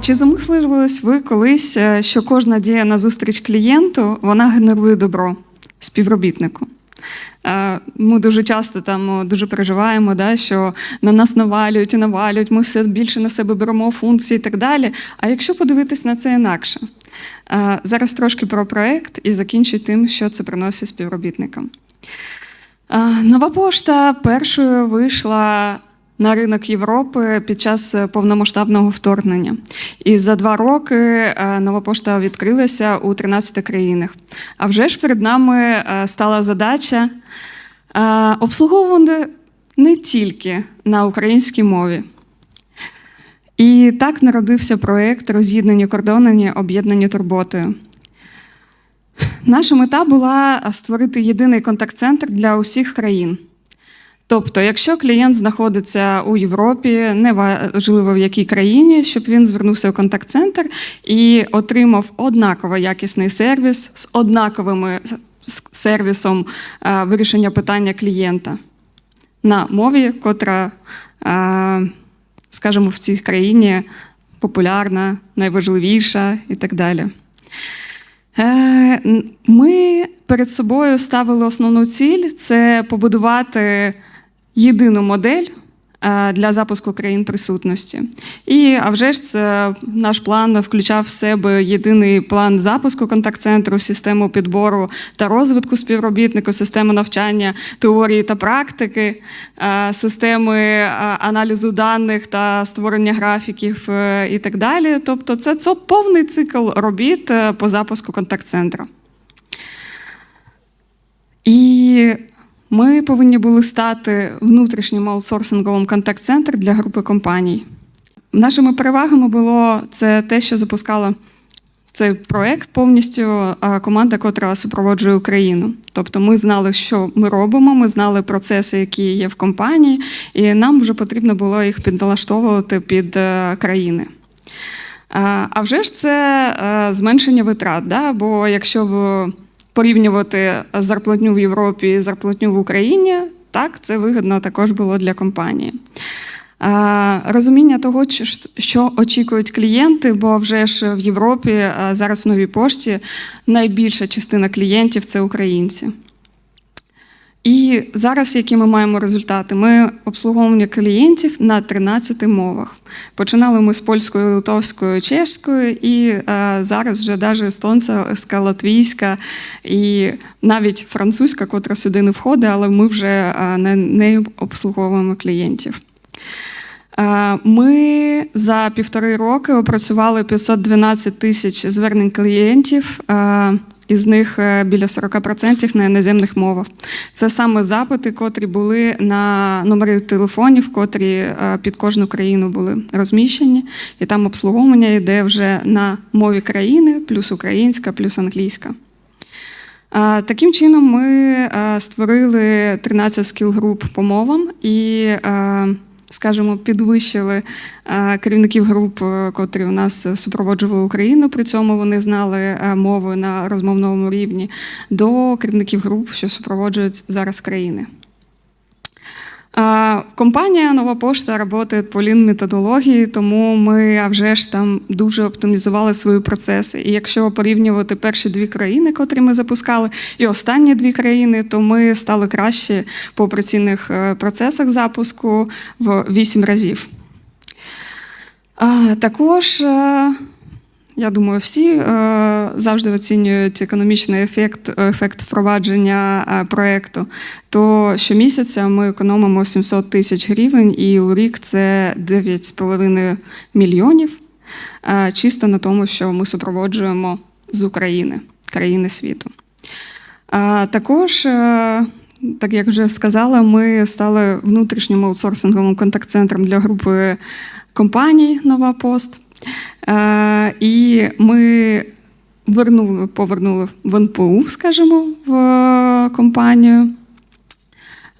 Чи замислювались ви колись, е, що кожна дія на зустріч клієнту вона генерує добро співробітнику? Е, Ми дуже часто там дуже переживаємо, да, що на нас навалюють і навалюють, ми все більше на себе беремо функції і так далі. А якщо подивитись на це інакше, Е, зараз трошки про проект і закінчу тим, що це приносить співробітникам. Нова пошта першою вийшла на ринок Європи під час е, повномасштабного вторгнення. І за два роки е, нова пошта відкрилася у 13 країнах. А вже ж перед нами е, стала задача обслуговувати не тільки на українській мові. І так народився проєкт Роз'єднані кордони, об'єднані турботою. Наша мета була створити єдиний контакт-центр для усіх країн. Тобто, якщо клієнт знаходиться у Європі, неважливо в якій країні, щоб він звернувся в контакт-центр і отримав однаково якісний сервіс з однаковим сервісом е, вирішення питання клієнта на мові, котра, е, скажімо, в цій країні популярна, найважливіша і так далі. Е, Ми перед собою ставили основну ціль це побудувати єдину модель е, для запуску країн присутності. І а вже ж це наш план включав в себе єдиний план запуску контакт-центру, систему підбору та розвитку співробітнику, систему навчання теорії та практики, е, системи е, аналізу даних та створення графіків і так далі. Тобто, це, це повний цикл робіт по запуску контакт-центру. І ми повинні були стати внутрішнім аутсорсинговим контакт-центр для групи компаній. Нашими перевагами було це те, що запускала цей проект повністю команда, котра супроводжує Україну. Тобто ми знали, що ми робимо, ми знали процеси, які є в компанії, і нам вже потрібно було їх підналаштовувати під е, країни. А а вже ж це е, зменшення витрат. Да? Бо якщо в порівнювати зарплатню в Європі і зарплатню в Україні, так це вигідно також було для компанії. Розуміння того, що очікують клієнти, бо вже ж в Європі зараз в новій пошті найбільша частина клієнтів це українці. І зараз, які ми маємо результати, ми обслуговуємо клієнтів на 13 мовах. Починали ми з польської, литовської, чешської, і е, зараз вже навіть естонська, латвійська і навіть французька, котра сюди не входить, але ми вже е, не, не обслуговуємо клієнтів. Е, Ми за півтори роки опрацювали 512 тисяч звернень клієнтів, із них е, біля 40% на іноземних мовах. Це саме запити, котрі були на номери телефонів, котрі е, під кожну країну були розміщені, і там обслуговування йде вже на мові країни, плюс українська, плюс англійська. Таким чином, ми е, створили 13 скіл-груп по мовам і, е, скажімо, підвищили е, керівників груп, е, котрі у нас супроводжували Україну. При цьому вони знали е, мови на розмовному рівні до керівників груп, що супроводжують зараз країни. Компанія Нова пошта працює по лін методології, тому ми а вже ж там дуже оптимізували свої процеси. І якщо порівнювати перші дві країни, котрі ми запускали, і останні дві країни, то ми стали краще по операційних е, процесах запуску в вісім разів. Також. Е, я думаю, всі е, завжди оцінюють економічний ефект, ефект впровадження е, проєкту. То щомісяця ми економимо 700 тисяч гривень, і у рік це 9,5 мільйонів. е, чисто на тому, що ми супроводжуємо з України, країни світу. А також, е, так як вже сказала, ми стали внутрішнім аутсорсинговим контакт-центром для групи компаній Нова Пост. Е, І ми вернули, повернули в НПУ, скажімо, в е, компанію.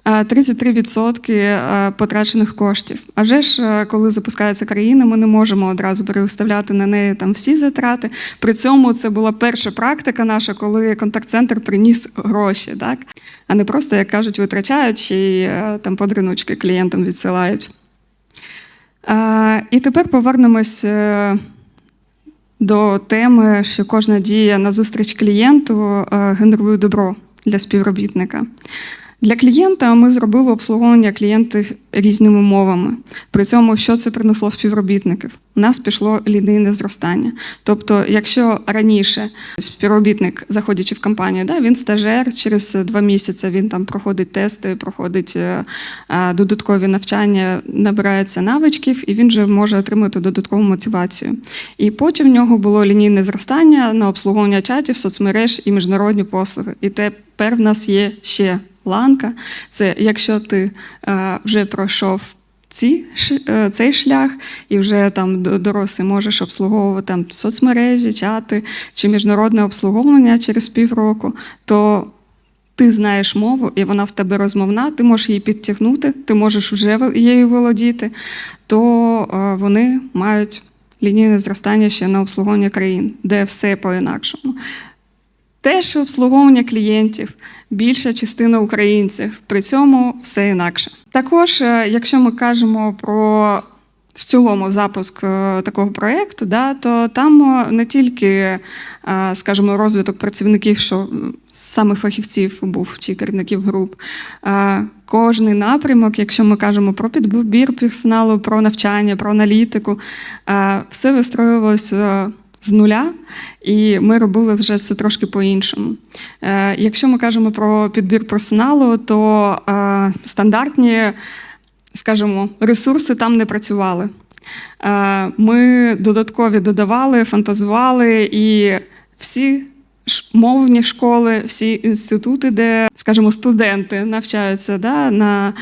Е, 33% е, потрачених коштів. А вже ж, коли запускається країна, ми не можемо одразу переставляти на неї там всі затрати. При цьому це була перша практика наша, коли контакт-центр приніс гроші, так? а не просто, як кажуть, витрачають е, там подриночки клієнтам відсилають. І тепер повернемось е, до теми, що кожна дія на зустріч клієнту е, генерує добро для співробітника. Для клієнта ми зробили обслуговування клієнтів різними мовами. При цьому, що це принесло співробітників? У нас пішло лінійне зростання. Тобто, якщо раніше співробітник, заходячи в компанію, да, він стажер, через два місяці він там проходить тести, проходить е, е, додаткові навчання, набирається навичків, і він вже може отримати додаткову мотивацію. І потім в нього було лінійне зростання на обслуговування чатів, соцмереж і міжнародні послуги. І тепер в нас є ще ланка. Це якщо ти е, вже пройшов ці, е, цей шлях і вже там дорослий можеш обслуговувати там соцмережі, чати чи міжнародне обслуговування через півроку, то ти знаєш мову, і вона в тебе розмовна, ти можеш її підтягнути, ти можеш вже її володіти, то е, вони мають лінійне зростання ще на обслуговування країн, де все по-інакшому. Теж обслуговування клієнтів, більша частина українців, при цьому все інакше. Також, е, якщо ми кажемо про в цілому запуск е, такого проєкту, да, то там е, не тільки, скажімо, розвиток працівників, що саме фахівців був чи керівників груп. Кожний напрямок, якщо ми кажемо про підбір персоналу, про навчання, про аналітику, все вистроювалося з нуля, і ми робили вже це трошки по-іншому. Е, Якщо ми кажемо про підбір персоналу, то е, стандартні, скажімо, ресурси там не працювали. Е, Ми додаткові додавали, фантазували, і всі мовні школи, всі інститути, де, скажімо, студенти навчаються да, на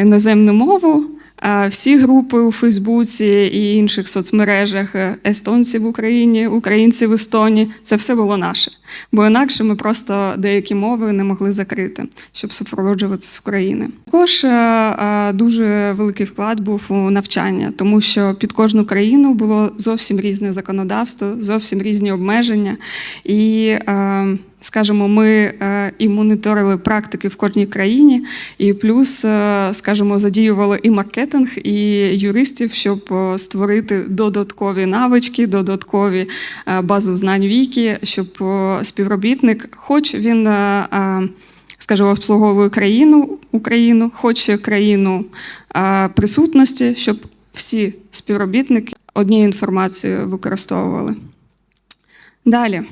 іноземну мову. Всі групи у Фейсбуці і інших соцмережах, е, естонці в Україні, українці в Естонії, це все було наше. Бо інакше ми просто деякі мови не могли закрити, щоб супроводжуватися з України. Також е, е, дуже великий вклад був у навчання, тому що під кожну країну було зовсім різне законодавство, зовсім різні обмеження. І, скажімо, ми е, і моніторили практики в кожній країні, і плюс, е, скажімо, задіювали і маркетинг, і юристів, щоб е, створити додаткові навички, додаткові базу знань віки, щоб співробітник, хоч він. Скажімо, обслуговує країну Україну, хоче країну присутності, щоб всі співробітники однією інформацією використовували. Далі.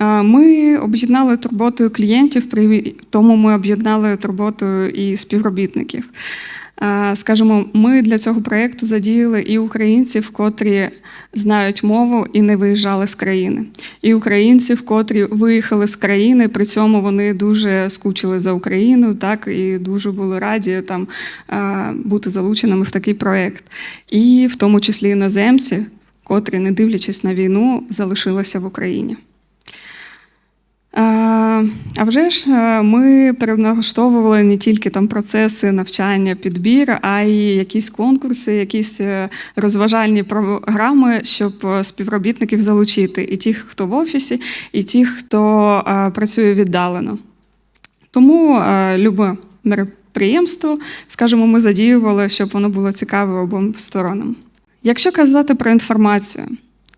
Е, Ми об'єднали турботою клієнтів, при тому ми об'єднали турботою і співробітників. Е, Скажімо, ми для цього проєкту задіяли і українців, котрі знають мову і не виїжджали з країни, і українців, котрі виїхали з країни, при цьому вони дуже скучили за Україну, так і дуже були раді там е, бути залученими в такий проєкт. І в тому числі іноземці, котрі, не дивлячись на війну, залишилися в Україні. А вже ж е, ми переналаштовували не тільки там процеси навчання, підбір, а й якісь конкурси, якісь е, розважальні програми, щоб е, співробітників залучити, і тих, хто в офісі, і тих, хто працює віддалено. Тому любе мероприємство, скажімо, ми задіювали, щоб воно було цікаве обом сторонам. Якщо казати про інформацію,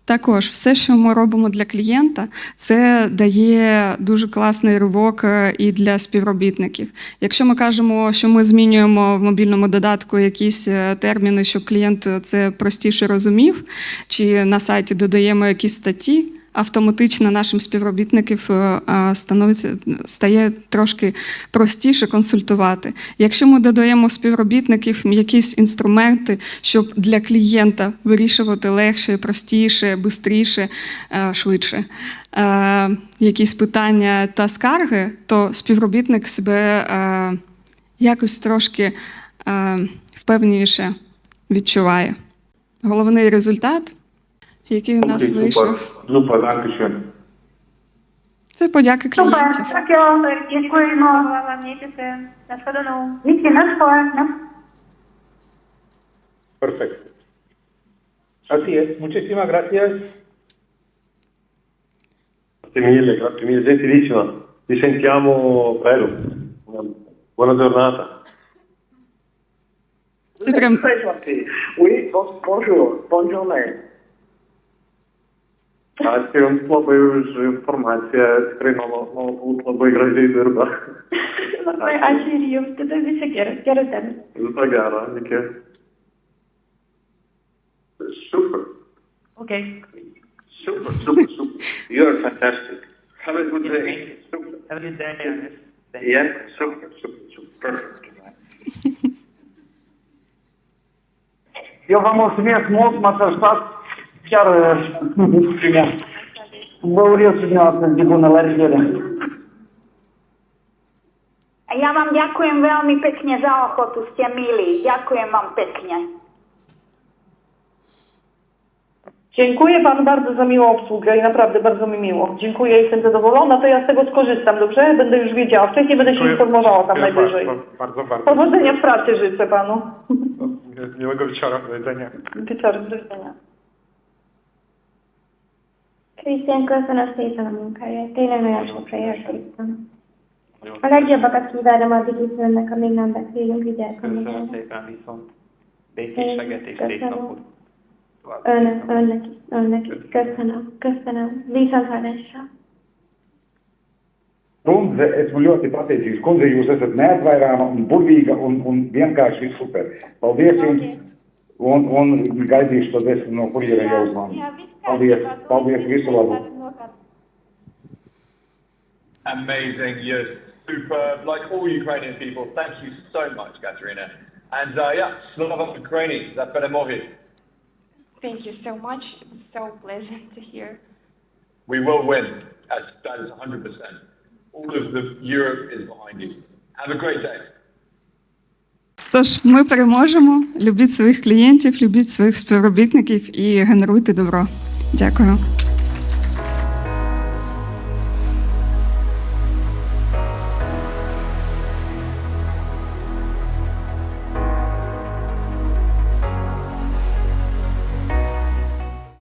також все, що ми робимо для клієнта, це дає дуже класний ривок е, і для співробітників. Якщо ми кажемо, що ми змінюємо в мобільному додатку якісь е, терміни, щоб клієнт це простіше розумів, чи на сайті додаємо якісь статті. Автоматично нашим співробітників е, е, становиться стає трошки простіше консультувати. Якщо ми додаємо співробітників якісь інструменти, щоб для клієнта вирішувати легше, простіше, швидше, швидше е, якісь питання та скарги, то співробітник себе е, якось трошки е, впевненіше відчуває. Головний результат, який у нас Okay, вийшов. super, danke schön. Це подяки Супер, клієнтів. дякую. Perfecto. Así es, muchísimas gracias. Grazie mille, grazie mille, gentilissima. Ci sentiamo presto. Una buona giornata. Oui, bon- bonjour, bonne journée. Ačiū Jums labai už informaciją. Tikrai malo- malonu labai gražiai dirba. Labai ačiū ir jums. Tada viso gero. Gero dienos. Viso gero. Iki. Super. Okay. Super, super, super. You're fantastic. Have a good day. Super. Have a good day, Yeah, super, super, super. Perfect. Eu vă mulțumesc mult, m-ați ajutat chiar bine. Vă urez și dumneavoastră de bună, la revedere. Ja vám ďakujem veľmi pekne za ochotu, ste milí. Ďakujem vám pekne. Dziękuję Panu bardzo za miłą obsługę i naprawdę bardzo mi miło. Dziękuję, jestem zadowolona, to ja z tego skorzystam, dobrze? Będę już wiedziała. Wcześniej będę się informowała tam Dziękuję najwyżej. Bardzo, bardzo, bardzo. Powodzenia w pracy życzę Panu. Miłego wieczora. Do widzenia. Wieczorem, do widzenia. Krisztián, köszönöm szépen a munkáját. Tényleg nagyon sokra értettem. A legjobbakat kívánom addig is önnek, amíg nem beszélünk, vigyázzon Köszönöm szépen viszont békésséget és szép napot. Önnek, önnek önnek is. Köszönöm, köszönöm. Viszont hallásra. Kundze, esmu ļoti pateicīgs. Kundze, jūs esat neatvairāma un burvīga un, un vienkārši super. Paldies jums! Un, un gaidīšu to desmit no kurjera jau uz mani. Paldies, paldies, visu labu! Amazing. You're superb. Like all Ukrainian people, thank you so much, Katerina. And uh, yeah, Slava Ukraini, za перемоги. Thank you so much. It was so pleasant to hear. We will win. As, that is 100%. All of the Europe is behind you. Have a great day. Тож ми переможемо. Любіть своїх клієнтів, любіть своїх співробітників і генеруйте добро. Дякую.